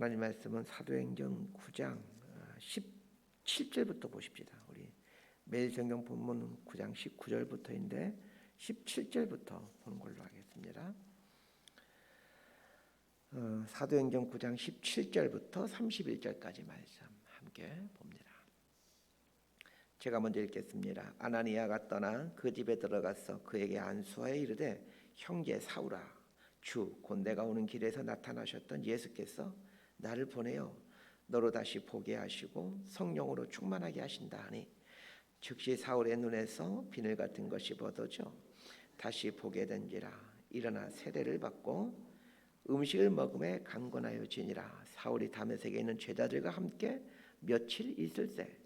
하나님 말씀은 사도행전 9장 17절부터 보십시다. 우리 매일 성경 본문은 9장 19절부터인데 17절부터 보는 걸로 하겠습니다. 어, 사도행전 9장 17절부터 31절까지 말씀 함께 봅니다. 제가 먼저 읽겠습니다. 아나니아가 떠나 그 집에 들어가서 그에게 안수하여 이르되 형제 사울아 주 곧 내가 오는 길에서 나타나셨던 예수께서 나를 보내어 너로 다시 보게 하시고 성령으로 충만하게 하신다 하니 즉시 사울의 눈에서 비늘 같은 것이 벗어져 다시 보게 된지라. 일어나 세례를 받고 음식을 먹음에 강건하여 지니라. 사울이 다메섹에 있는 제자들과 함께 며칠 있을새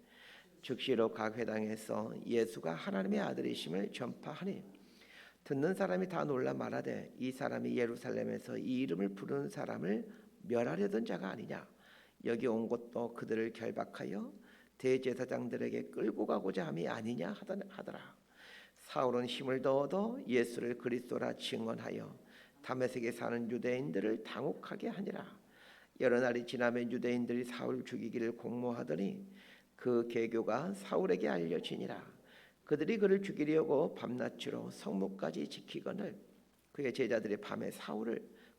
즉시로 각 회당에서 예수가 하나님의 아들이심을 전파하니 듣는 사람이 다 놀라 말하되 이 사람이 예루살렘에서 이 이름을 부르는 사람을 멸하려던 자가 아니냐. 여기 온 것도 그들을 결박하여 대제사장들에게 끌고 가고자 함이 아니냐 하더라. 사울은 힘을 더 얻어 예수를 그리스도라 증언하여 다메섹에 사는 유대인들을 당혹하게 하니라. 여러 날이 지나면 유대인들이 사울 죽이기를 공모하더니 그 계교가 사울에게 알려지니라. 그들이 그를 죽이려고 밤낮으로 성문까지 지키거늘 그의 제자들이 밤에 사울을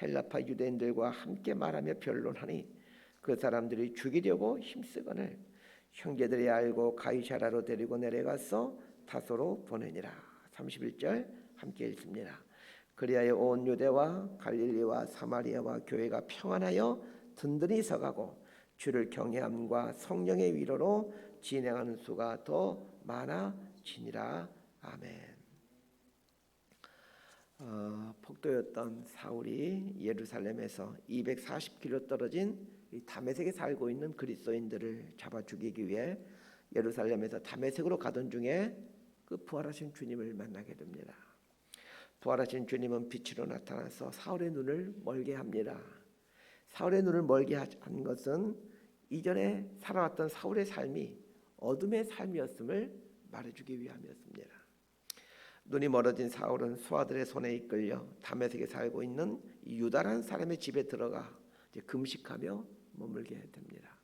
헬라파 유대인들과 함께 말하며 변론하니 그 사람들이 죽이려고 힘쓰거늘 형제들이 알고 가이사라로 데리고 내려가서 다소로 보내니라. 31절 함께 읽습니다. 그리하여 온 유대와 갈릴리와 사마리아와 교회가 평안하여 든든히 서가고 주를 경외함과 성령의 위로로 진행하는 수가 더 많아지니라 아멘. 어, 폭도였던 사울이 예루살렘에서 240km 떨어진 이 다메섹에 살고 있는 그리스도인들을 잡아 죽이기 위해 예루살렘에서 다메섹으로 가던 중에 그 부활하신 주님을 만나게 됩니다. 부활하신 주님은 빛으로 나타나서 사울의 눈을 멀게 합니다. 사울의 눈을 멀게 한 것은 이전에 살아왔던 사울의 삶이 어둠의 삶이었음을 말해주기 위함이었습니다. 눈이 멀어진 사울은 수하들의 손에 이끌려 다메섹에 살고 있는 유다라는 사람의 집에 들어가 금식하며 머물게 됩니다.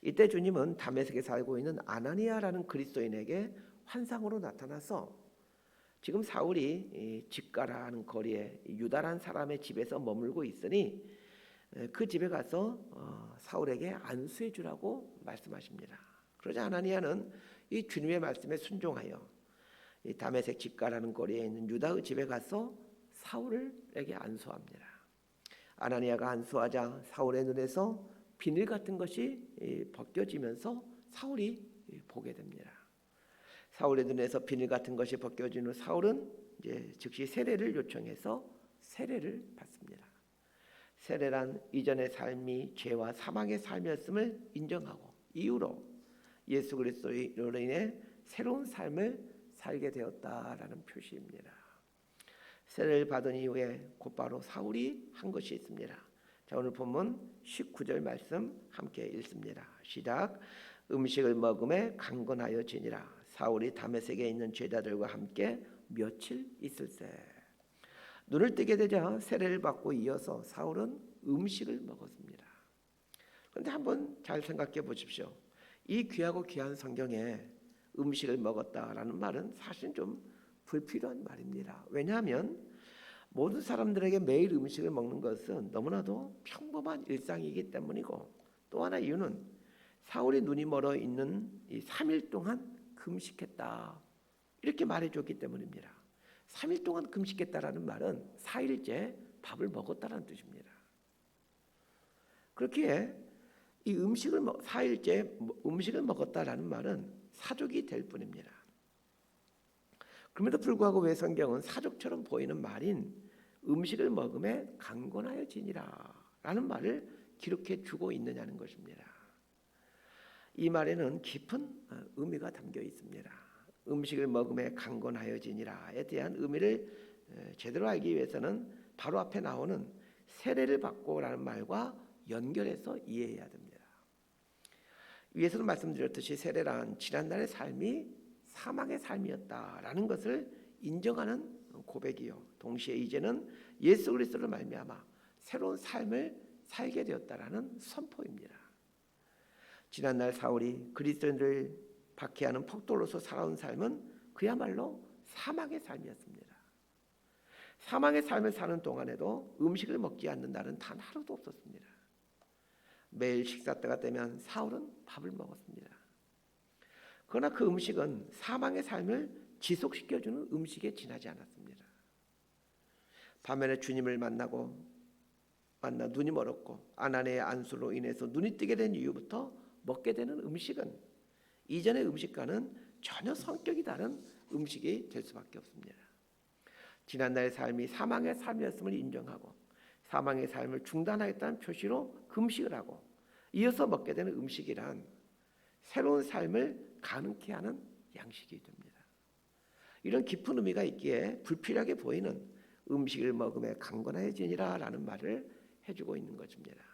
이때 주님은 다메섹에 살고 있는 아나니아라는 그리스도인에게 환상으로 나타나서 지금 사울이 집가라는 거리에 유다란 사람의 집에서 머물고 있으니 그 집에 가서 어, 사울에게 안수해 주라고 말씀하십니다. 그러자 아나니아는 이 주님의 말씀에 순종하여 이 다메섹 집가라는 거리에 있는 유다의 집에 가서 사울에게 안수합니다. 아나니아가 안수하자 사울의 눈에서 비늘 같은 것이 벗겨지면서 사울이 보게 됩니다. 사울의 눈에서 비늘 같은 것이 벗겨진 후 사울은 이제 즉시 세례를 요청해서 세례를 받습니다. 세례란 이전의 삶이 죄와 사망의 삶이었음을 인정하고 이후로 예수 그리스도로 인해 새로운 삶을 살게 되었다라는 표시입니다. 세례를 받은 이후에 곧바로 사울이 한 것이 있습니다. 자 오늘 본문 19절 말씀 함께 읽습니다. 시작. 음식을 먹음에 강건하여 지니라. 사울이 다메섹에 있는 제자들과 함께 며칠 있을세. 눈을 뜨게 되자 세례를 받고 이어서 사울은 음식을 먹었습니다. 그런데 한번 잘 생각해 보십시오. 이 귀하고 귀한 성경에 음식을 먹었다라는 말은 사실 좀 불필요한 말입니다. 왜냐하면 모든 사람들에게 매일 음식을 먹는 것은 너무나도 평범한 일상이기 때문이고 또 하나 이유는 사울이 눈이 멀어 있는 이 3일 동안 금식했다. 이렇게 말해줬기 때문입니다. 3일 동안 금식했다라는 말은 4일째 밥을 먹었다는 뜻입니다. 그렇기에 이 음식을 4일째 음식을 먹었다라는 말은 사족이 될 뿐입니다. 그럼에도 불구하고 왜 성경은 사족처럼 보이는 말인 음식을 먹음에 강건하여 지니라 라는 말을 기록해 주고 있느냐는 것입니다. 이 말에는 깊은 어, 의미가 담겨 있습니다. 음식을 먹음에 강건하여 지니라에 대한 의미를 에, 제대로 알기 위해서는 바로 앞에 나오는 세례를 받고라는 말과 연결해서 이해해야 됩니다. 위에서도 말씀드렸듯이 세례란 지난날의 삶이 사망의 삶이었다라는 것을 인정하는 고백이요. 동시에 이제는 예수 그리스도를 말미암아 새로운 삶을 살게 되었다라는 선포입니다. 지난날 사울이 그리스도인들을 박해하는 폭돌로서 살아온 삶은 그야말로 사망의 삶이었습니다. 사망의 삶을 사는 동안에도 음식을 먹지 않는 날은 단 하루도 없었습니다. 매일 식사 때가 되면 사울은 밥을 먹었습니다. 그러나 그 음식은 사망의 삶을 지속시켜주는 음식에 지나지 않았습니다. 반면에 주님을 만나고 만나 눈이 멀었고 아나니의 안수로 인해서 눈이 뜨게 된 이후부터 먹게 되는 음식은 이전의 음식과는 전혀 성격이 다른 음식이 될 수밖에 없습니다. 지난날의 삶이 사망의 삶이었음을 인정하고 사망의 삶을 중단하겠다는 표시로 금식을 하고 이어서 먹게 되는 음식이란 새로운 삶을 가능케 하는 양식이 됩니다. 이런 깊은 의미가 있기에 불필요하게 보이는 음식을 먹음에 강건해지니라 라는 말을 해주고 있는 것입니다.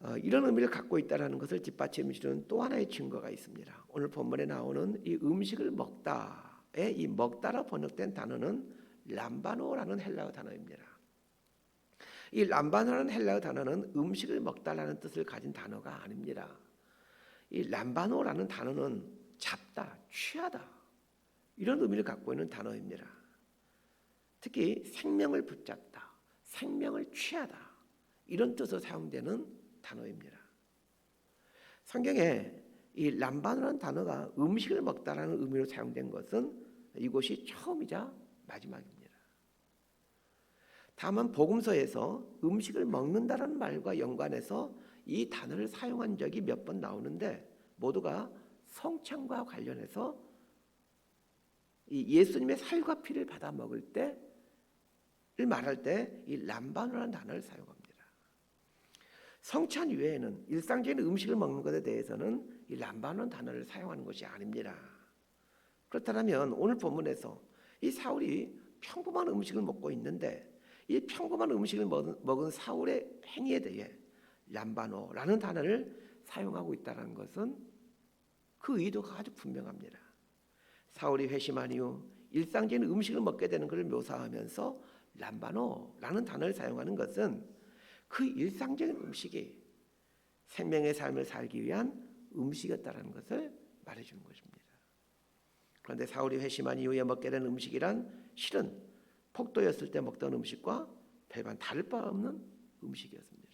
어, 이런 의미를 갖고 있다라는 것을 뒷받침해주는 또 하나의 증거가 있습니다. 오늘 본문에 나오는 이 음식을 먹다의 이 먹다라 번역된 단어는 람바노라는 헬라어 단어입니다. 이 람바노라는 헬라어 단어는 음식을 먹다라는 뜻을 가진 단어가 아닙니다. 이 람바노라는 단어는 잡다, 취하다 이런 의미를 갖고 있는 단어입니다. 특히 생명을 붙잡다, 생명을 취하다 이런 뜻으로 사용되는 단어입니다. 성경에 이 람바노라는 단어가 음식을 먹다라는 의미로 사용된 것은 이곳이 처음이자 마지막입니다. 다만 복음서에서 음식을 먹는다라는 말과 연관해서 이 단어를 사용한 적이 몇 번 나오는데 모두가 성찬과 관련해서 이 예수님의 살과 피를 받아 먹을 때를 말할 때 이 람바노라는 단어를 사용합니다. 성찬 이외에는 일상적인 음식을 먹는 것에 대해서는 이 람바노 단어를 사용하는 것이 아닙니다. 그렇다면 오늘 본문에서 이 사울이 평범한 음식을 먹고 있는데 이 평범한 음식을 먹은, 사울의 행위에 대해 람바노라는 단어를 사용하고 있다는 것은 그 의도가 아주 분명합니다. 사울이 회심한 이후 일상적인 음식을 먹게 되는 것을 묘사하면서 람바노라는 단어를 사용하는 것은 그 일상적인 음식이 생명의 삶을 살기 위한 음식이었다는 것을 말해주는 것입니다. 그런데 사울이 회심한 이후에 먹게 된 음식이란 실은 폭도였을 때 먹던 음식과 별반 다를 바 없는 음식이었습니다.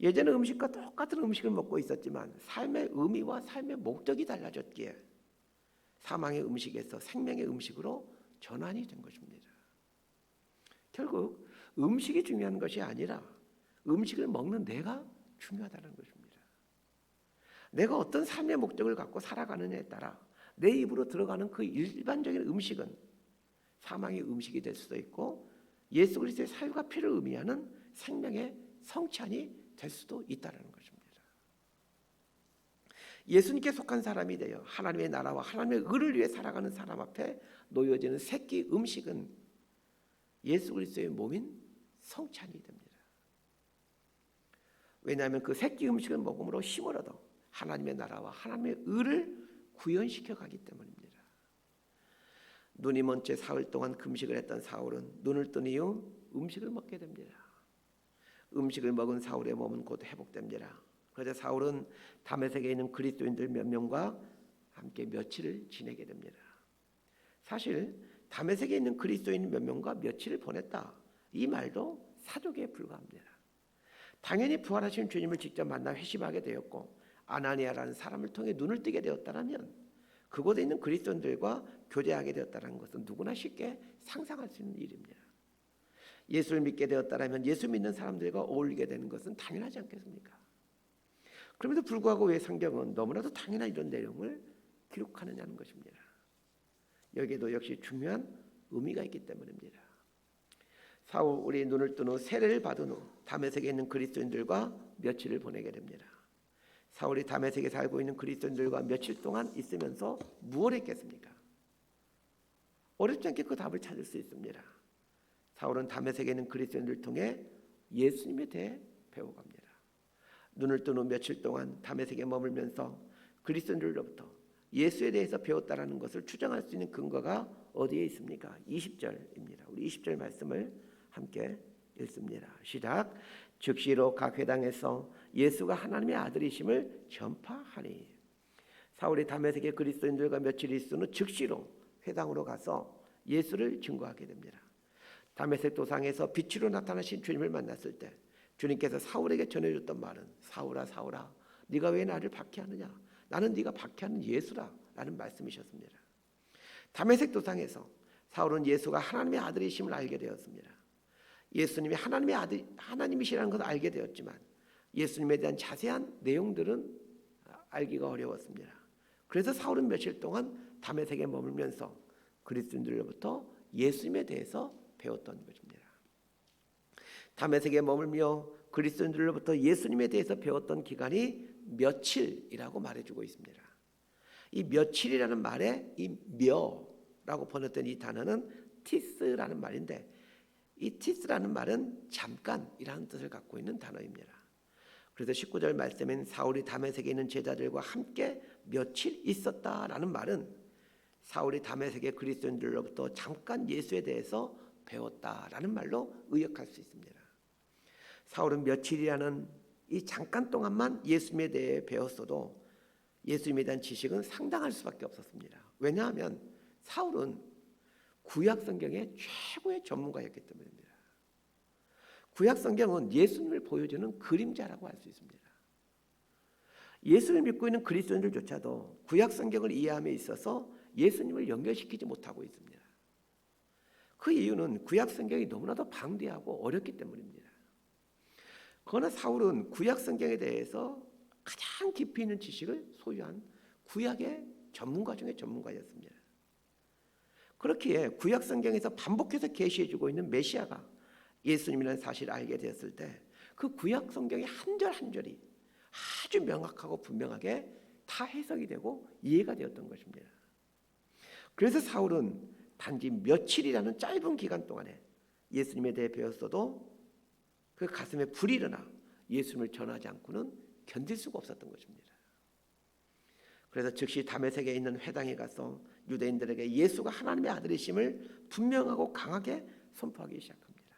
예전의 음식과 똑같은 음식을 먹고 있었지만 삶의 의미와 삶의 목적이 달라졌기에 사망의 음식에서 생명의 음식으로 전환이 된 것입니다. 결국 음식이 중요한 것이 아니라 음식을 먹는 내가 중요하다는 것입니다. 내가 어떤 삶의 목적을 갖고 살아가느냐에 따라 내 입으로 들어가는 그 일반적인 음식은 사망의 음식이 될 수도 있고 예수 그리스도의 살과 피를 의미하는 생명의 성찬이 될 수도 있다는 것입니다. 예수님께 속한 사람이 되어 하나님의 나라와 하나님의 의를 위해 살아가는 사람 앞에 놓여지는 새끼 음식은 예수 그리스도의 몸인 성찬이 됩니다. 왜냐하면 그 새끼 음식을 먹음으로 힘을 얻어 하나님의 나라와 하나님의 의를 구현시켜 가기 때문입니다. 눈이 먼 채 사흘 동안 금식을 했던 사울은 눈을 뜬 이후 음식을 먹게 됩니다. 음식을 먹은 사울의 몸은 곧 회복됩니다. 그래서 사울은 다메섹에 있는 그리스도인들 몇 명과 함께 며칠을 지내게 됩니다. 사실 다메섹에 있는 그리스도인 몇 명과 며칠을 보냈다. 이 말도 사족에 불과합니다. 당연히 부활하신 주님을 직접 만나 회심하게 되었고 아나니아라는 사람을 통해 눈을 뜨게 되었다면 그곳에 있는 그리스도인들과 교제하게 되었다는 것은 누구나 쉽게 상상할 수 있는 일입니다. 예수를 믿게 되었다면 예수 믿는 사람들과 어울리게 되는 것은 당연하지 않겠습니까? 그럼에도 불구하고 왜 성경은 너무나도 당연한 이런 내용을 기록하느냐는 것입니다. 여기에도 역시 중요한 의미가 있기 때문입니다. 사울이 눈을 뜬 후 세례를 받은 후 다메섹에 있는 그리스도인들과 며칠을 보내게 됩니다. 사울이 다메섹에 살고 있는 그리스도인들과 며칠 동안 있으면서 무엇을 했겠습니까? 어렵지 않게 그 답을 찾을 수 있습니다. 사울은 다메섹에 있는 그리스도인들 통해 예수님에 대해 배워갑니다. 눈을 뜬 후 며칠 동안 다메섹에 머물면서 그리스도인들로부터 예수에 대해서 배웠다라는 것을 추정할 수 있는 근거가 어디에 있습니까? 20절입니다. 우리 20절 말씀을 함께 읽습니다. 시작. 즉시로 각 회당에서 예수가 하나님의 아들이심을 전파하니 사울이 다메섹의 그리스도인들과 며칠 후 즉시로 회당으로 가서 예수를 증거하게 됩니다. 다메섹 도상에서 빛으로 나타나신 주님을 만났을 때 주님께서 사울에게 전해줬던 말은 사울아 사울아 네가 왜 나를 박해하느냐 나는 네가 박해하는 예수라 라는 말씀이셨습니다. 다메섹 도상에서 사울은 예수가 하나님의 아들이심을 알게 되었습니다. 예수님이 하나님의 아들 하나님이시라는 것을 알게 되었지만 예수님에 대한 자세한 내용들은 알기가 어려웠습니다. 그래서 사울은 며칠 동안 다메섹에 머물면서 그리스도인들로부터 예수님에 대해서 배웠던 것입니다. 다메섹에 머물며 그리스도인들로부터 예수님에 대해서 배웠던 기간이 며칠이라고 말해주고 있습니다. 이 며칠이라는 말에 이 며라고 번역된 이 단어는 티스라는 말인데 이 티스라는 말은 잠깐이라는 뜻을 갖고 있는 단어입니다. 그래서 19절 말씀엔 사울이 다메섹에 있는 제자들과 함께 며칠 있었다라는 말은 사울이 다메섹의 그리스도인들로부터 잠깐 예수에 대해서 배웠다라는 말로 의역할 수 있습니다. 사울은 며칠이라는 이 잠깐 동안만 예수님에 대해 배웠어도 예수님에 대한 지식은 상당할 수밖에 없었습니다. 왜냐하면 사울은 구약 성경의 최고의 전문가였기 때문입니다. 구약 성경은 예수님을 보여주는 그림자라고 할 수 있습니다. 예수를 믿고 있는 그리스도인들조차도 구약 성경을 이해함에 있어서 예수님을 연결시키지 못하고 있습니다. 그 이유는 구약 성경이 너무나도 방대하고 어렵기 때문입니다. 그러나 사울은 구약 성경에 대해서 가장 깊이 있는 지식을 소유한 구약의 전문가 중에 전문가였습니다. 그렇기에 구약 성경에서 반복해서 계시해 주고 있는 메시아가 예수님이라는 사실을 알게 되었을 때 그 구약 성경의 한 절 한 절이 아주 명확하고 분명하게 다 해석이 되고 이해가 되었던 것입니다. 그래서 사울은 단지 며칠이라는 짧은 기간 동안에 예수님에 대해 배웠어도 그 가슴에 불이 일어나 예수님을 전하지 않고는 견딜 수가 없었던 것입니다. 그래서 즉시 다메섹에 있는 회당에 가서 유대인들에게 예수가 하나님의 아들이심을 분명하고 강하게 선포하기 시작합니다.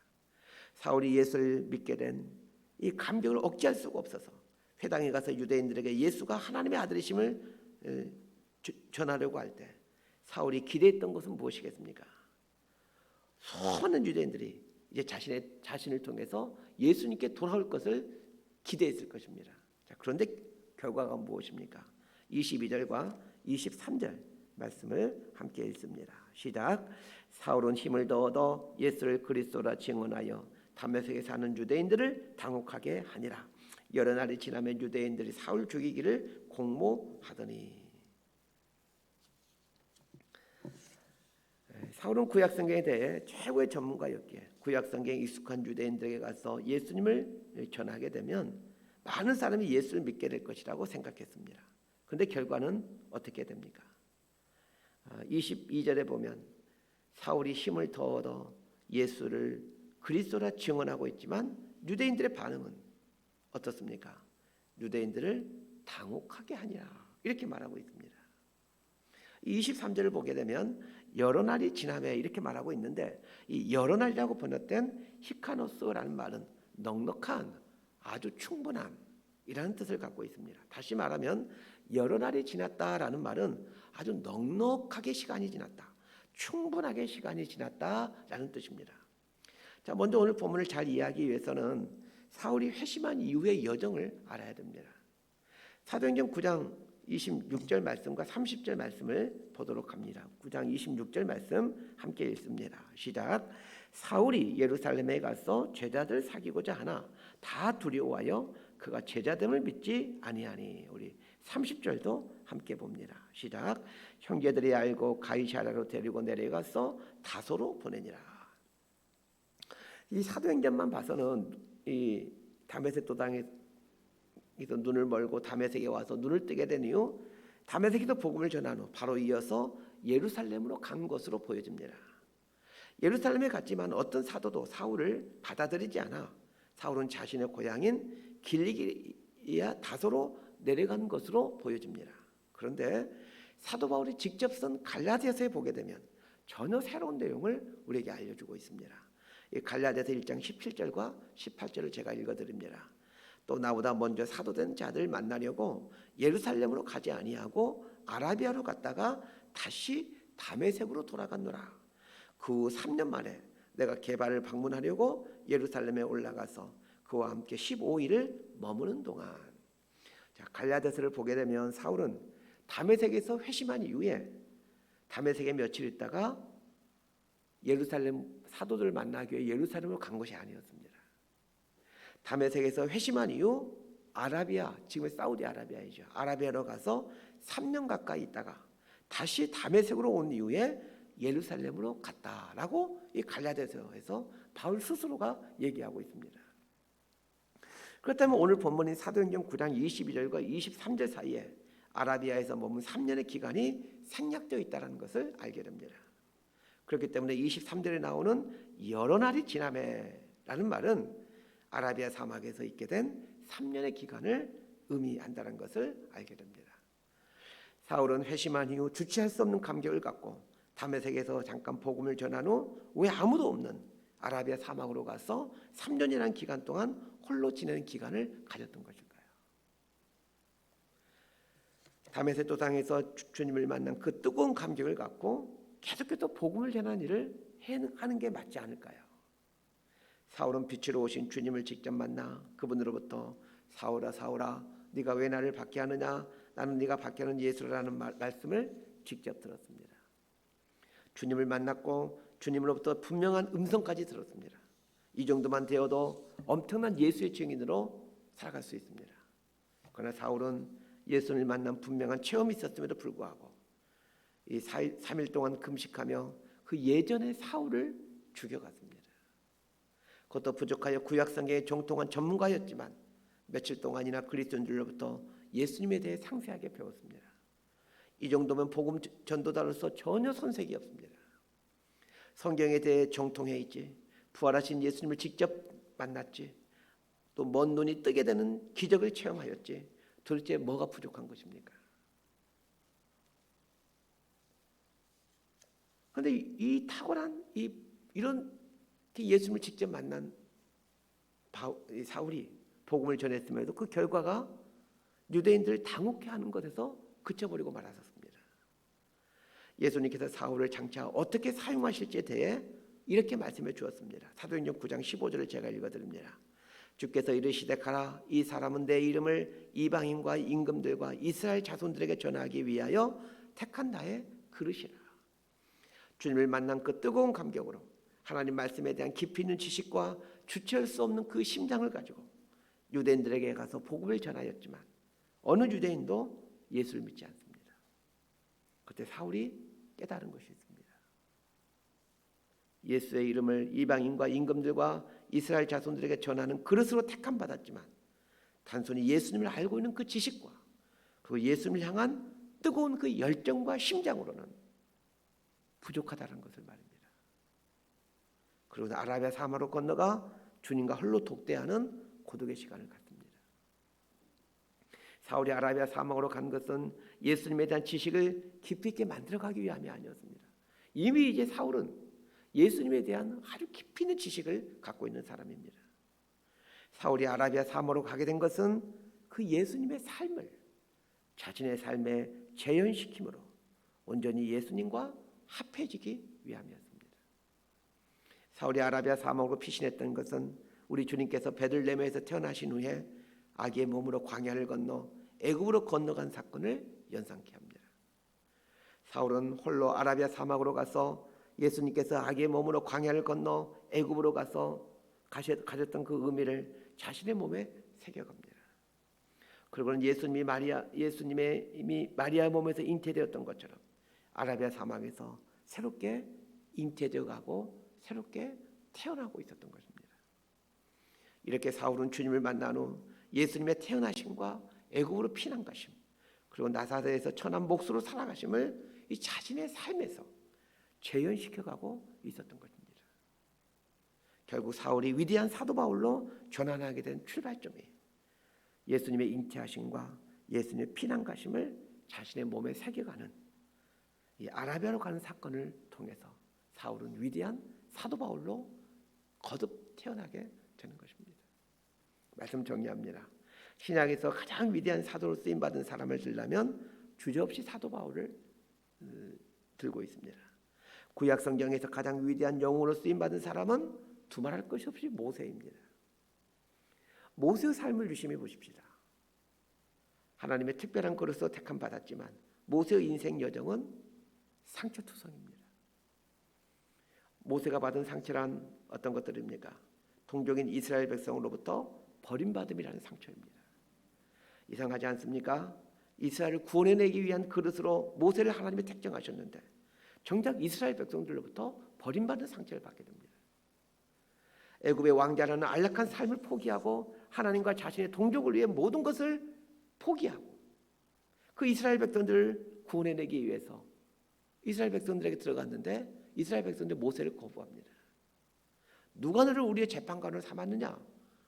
사울이 예수를 믿게 된 이 감격을 억제할 수가 없어서 회당에 가서 유대인들에게 예수가 하나님의 아들이심을 전하려고 할 때 사울이 기대했던 것은 무엇이겠습니까? 수많은 유대인들이 이제 자신의 자신을 통해서 예수님께 돌아올 것을 기대했을 것입니다. 자, 그런데 결과가 무엇입니까? 22절과 23절 말씀을 함께 읽습니다. 시작. 사울은 힘을 더 얻어 예수를 그리스도라 증언하여 다메섹에 사는 유대인들을 당혹하게 하니라. 여러 날이 지나면 유대인들이 사울 죽이기를 공모하더니 사울은 구약 성경에 대해 최고의 전문가였기에 구약 성경에 익숙한 유대인들에게 가서 예수님을 전하게 되면 많은 사람이 예수를 믿게 될 것이라고 생각했습니다. 그런데 결과는 어떻게 됩니까? 22절에 보면 사울이 힘을 더 얻어 예수를 그리스도라 증언하고 있지만 유대인들의 반응은 어떻습니까? 유대인들을 당혹하게 하니라 이렇게 말하고 있습니다. 23절을 보게 되면 여러 날이 지나며 이렇게 말하고 있는데 이 여러 날이라고 번역된 히카노스라는 말은 넉넉한 아주 충분한 이라는 뜻을 갖고 있습니다. 다시 말하면 여러 날이 지났다라는 말은 아주 넉넉하게 시간이 지났다. 충분하게 시간이 지났다라는 뜻입니다. 자, 먼저 오늘 본문을 잘 이해하기 위해서는 사울이 회심한 이후의 여정을 알아야 됩니다. 사도행전 9장 26절 말씀과 30절 말씀을 보도록 합니다. 9장 26절 말씀 함께 읽습니다. 시작. 사울이 예루살렘에 가서 제자들 사귀고자 하나 다 두려워하여 그가 제자됨을 믿지 아니하니 우리 30절도 함께 봅니다. 시작. 형제들이 알고 가이샤라로 데리고 내려가서 다소로 보내니라. 이 사도행전만 봐서는 이 다메섹 도당에서 눈을 멀고 다메섹에 와서 눈을 뜨게 된 이후 다메섹에서 복음을 전한 후 바로 이어서 예루살렘으로 간 것으로 보여집니다. 예루살렘에 갔지만 어떤 사도도 사울을 받아들이지 않아 사울은 자신의 고향인 길리기야 다소로 내려간 것으로 보여집니다. 그런데 사도 바울이 직접 쓴 갈라디아서에 보게 되면 전혀 새로운 내용을 우리에게 알려주고 있습니다. 이 갈라디아서 1장 17절과 18절을 제가 읽어드립니다. 또 나보다 먼저 사도된 자들 만나려고 예루살렘으로 가지 아니하고 아라비아로 갔다가 다시 다메섹으로 돌아갔노라. 그 후 3년 만에 내가 개발을 방문하려고 예루살렘에 올라가서 그와 함께 15일을 머무는 동안 자, 갈라디아서를 보게 되면 사울은 다메섹에서 회심한 이후에 다메섹에 며칠 있다가 예루살렘 사도들 만나기 위해 예루살렘으로 간 것이 아니었습니다. 다메섹에서 회심한 이후 아라비아 지금의 사우디 아라비아이죠. 아라비아로 가서 3년 가까이 있다가 다시 다메섹으로 온 이후에 예루살렘으로 갔다라고 이 갈라디아서에서 바울 스스로가 얘기하고 있습니다. 그렇다면 오늘 본문인 사도행전 9장 22절과 23절 사이에 아라비아에서 머문 3년의 기간이 생략되어 있다는 것을 알게 됩니다. 그렇기 때문에 23절에 나오는 여러 날이 지남에라는 말은 아라비아 사막에서 있게 된 3년의 기간을 의미한다는 것을 알게 됩니다. 사울은 회심한 이후 주체할 수 없는 감격을 갖고 다메섹에서 잠깐 복음을 전한 후 왜 아무도 없는 아라비아 사막으로 가서 3년이라는 기간 동안 홀로 지내는 기간을 가졌던 것일까요? 다메섹 도상에서 주님을 만난 그 뜨거운 감격을 갖고 계속해서 복음을 전하는 일을 하는 게 맞지 않을까요? 사울은 빛으로 오신 주님을 직접 만나 그분으로부터 사울아 사울아 네가 왜 나를 받게 하느냐 나는 네가 받게 하는 예수라는 말, 말씀을 직접 들었습니다. 주님을 만났고 주님으로부터 분명한 음성까지 들었습니다. 이 정도만 되어도 엄청난 예수의 증인으로 살아갈 수 있습니다. 그러나 사울은 예수를 만난 분명한 체험이 있었음에도 불구하고 이 3일 동안 금식하며 그 예전의 사울을 죽여갔습니다. 그것도 부족하여 구약성경에 정통한 전문가였지만 며칠 동안이나 그리스도인들로부터 예수님에 대해 상세하게 배웠습니다. 이 정도면 복음 전도자로서 전혀 손색이 없습니다. 성경에 대해 정통해 있지. 부활하신 예수님을 직접 만났지. 또 먼 눈이 뜨게 되는 기적을 체험하였지. 도대체 뭐가 부족한 것입니까? 그런데 이, 이 탁월한 이 이런 예수님을 직접 만난 사울이 복음을 전했음에도 그 결과가 유대인들을 당혹해 하는 것에서 그쳐버리고 말았었습니다. 예수님께서 사울을 장차 어떻게 사용하실지에 대해 이렇게 말씀해 주었습니다. 사도행전 9장 15절을 제가 읽어드립니다. 주께서 이르시되 가라 이 사람은 내 이름을 이방인과 임금들과 이스라엘 자손들에게 전하기 위하여 택한 나의 그릇이라. 주님을 만난 그 뜨거운 감격으로 하나님 말씀에 대한 깊이 있는 지식과 주체할 수 없는 그 심장을 가지고 유대인들에게 가서 복음을 전하였지만 어느 유대인도 예수를 믿지 않습니다. 그때 사울이 깨달은 것이 있습니다. 예수의 이름을 이방인과 임금들과 이스라엘 자손들에게 전하는 그릇으로 택함 받았지만 단순히 예수님을 알고 있는 그 지식과 그 예수님을 향한 뜨거운 그 열정과 심장으로는 부족하다는 것을 말입니다. 그리고 아라비아 사마로 건너가 주님과 홀로 독대하는 고독의 시간을 갖습니다. 사울이 아라비아 사막으로 간 것은 예수님에 대한 지식을 깊이 있게 만들어가기 위함이 아니었습니다. 이미 이제 사울은 예수님에 대한 아주 깊이 있는 지식을 갖고 있는 사람입니다. 사울이 아라비아 사막으로 가게 된 것은 그 예수님의 삶을 자신의 삶에 재현시킴으로 온전히 예수님과 합해지기 위함이었습니다. 사울이 아라비아 사막으로 피신했던 것은 우리 주님께서 베들레헴에서 태어나신 후에 아기의 몸으로 광야를 건너 애굽으로 건너간 사건을 연상케 합니다. 사울은 홀로 아라비아 사막으로 가서 예수님께서 아기의 몸으로 광야를 건너 애굽으로 가서 가졌던 그 의미를 자신의 몸에 새겨갑니다. 그리고는 예수님이 마리아 예수님의 이미 마리아 몸에서 잉태되었던 것처럼 아라비아 사막에서 새롭게 잉태되어 가고 새롭게 태어나고 있었던 것입니다. 이렇게 사울은 주님을 만난 후 예수님의 태어나심과 애굽으로 피난 가심 그리고 나사렛에서 천한 목수로 살아가심을 이 자신의 삶에서 재현시켜가고 있었던 것입니다. 결국 사울이 위대한 사도 바울로 전환하게 된 출발점이 예수님의 잉태하심과 예수님의 피난 가심을 자신의 몸에 새겨가는 이 아라비아로 가는 사건을 통해서 사울은 위대한 사도 바울로 거듭 태어나게 되는 것입니다. 말씀 정리합니다. 신약에서 가장 위대한 사도로 쓰임 받은 사람을 들라면 주저없이 사도 바울을 음, 들고 있습니다. 구약 성경에서 가장 위대한 영웅으로 쓰임 받은 사람은 두말할 것이 없이 모세입니다. 모세의 삶을 유심히 보십시다. 하나님의 특별한 그릇으로 택함 받았지만 모세의 인생 여정은 상처투성입니다. 모세가 받은 상처란 어떤 것들입니까? 동족인 이스라엘 백성으로부터 버림받음이라는 상처입니다. 이상하지 않습니까? 이스라엘을 구원해내기 위한 그릇으로 모세를 하나님이 택정하셨는데 정작 이스라엘 백성들로부터 버림받는 상처를 받게 됩니다. 애굽의 왕자라는 안락한 삶을 포기하고 하나님과 자신의 동족을 위해 모든 것을 포기하고 그 이스라엘 백성들을 구원해내기 위해서 이스라엘 백성들에게 들어갔는데 이스라엘 백성들 모세를 거부합니다. 누가 너를 우리의 재판관으로 삼았느냐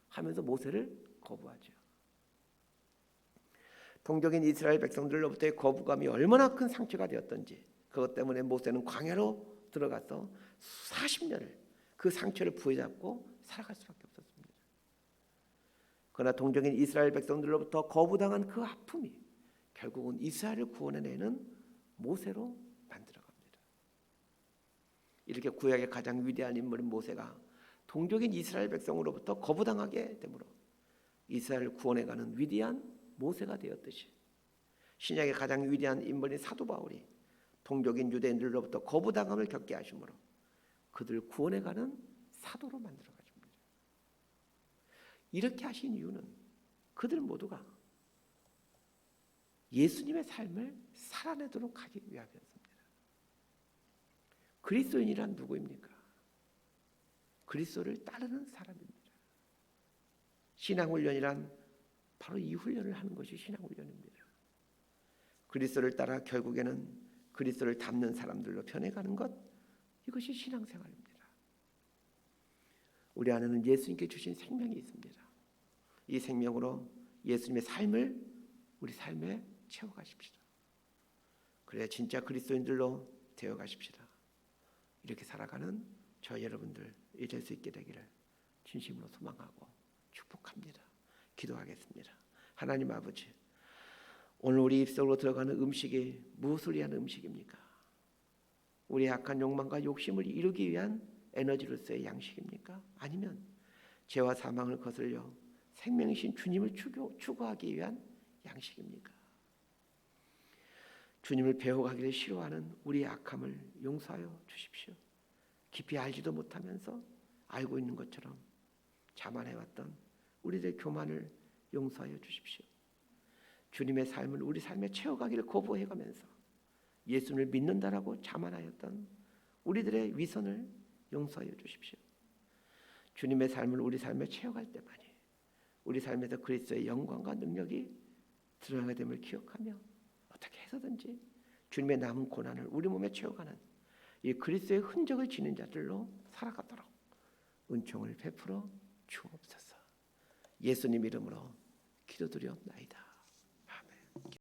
하면서 모세를 거부하죠. 동족인 이스라엘 백성들로부터의 거부감이 얼마나 큰 상처가 되었던지 그것 때문에 모세는 광야로 들어가서 40년을 그 상처를 부여잡고 살아갈 수밖에 없었습니다. 그러나 동족인 이스라엘 백성들로부터 거부당한 그 아픔이 결국은 이스라엘을 구원해내는 모세로 만들어갑니다. 이렇게 구약의 가장 위대한 인물인 모세가 동족인 이스라엘 백성으로부터 거부당하게 되므로 이스라엘을 구원해가는 위대한 모세가 되었듯이 신약의 가장 위대한 인물인 사도 바울이 동족인 유대인들로부터 거부당함을 겪게 하심으로 그들 구원해가는 사도로 만들어 가십니다. 이렇게 하신 이유는 그들 모두가 예수님의 삶을 살아내도록 하기 위함이었습니다. 그리스도인이란 누구입니까? 그리스도를 따르는 사람입니다. 신앙훈련이란 바로 이 훈련을 하는 것이 신앙훈련입니다. 그리스도를 따라 결국에는 그리스도를 닮는 사람들로 변해가는 것 이것이 신앙생활입니다. 우리 안에는 예수님께 주신 생명이 있습니다. 이 생명으로 예수님의 삶을 우리 삶에 채워가십시다. 그래야 진짜 그리스도인들로 되어가십시다. 이렇게 살아가는 저 여러분들 될수 있게 되기를 진심으로 소망하고 축복합니다. 기도하겠습니다. 하나님 아버지, 오늘 우리 입속으로 들어가는 음식이 무엇을 위한 음식입니까? 우리의 악한 욕망과 욕심을 이루기 위한 에너지로서의 양식입니까? 아니면 죄와 사망을 거슬려 생명이신 주님을 추구, 추구하기 위한 양식입니까? 주님을 배워가기를 싫어하는 우리의 악함을 용서하여 주십시오. 깊이 알지도 못하면서 알고 있는 것처럼 자만해왔던 우리들의 교만을 용서하여 주십시오. 주님의 삶을 우리 삶에 채워가기를 거부해가면서 예수를 믿는다라고 자만하였던 우리들의 위선을 용서하여 주십시오. 주님의 삶을 우리 삶에 채워갈 때만이 우리 삶에서 그리스도의 영광과 능력이 드러나게 됨을 기억하며 어떻게 해서든지 주님의 남은 고난을 우리 몸에 채워가는 이 그리스도의 흔적을 지닌 자들로 살아가도록 은총을 베풀어 주옵소서. 예수님 이름으로 기도드렸나이다.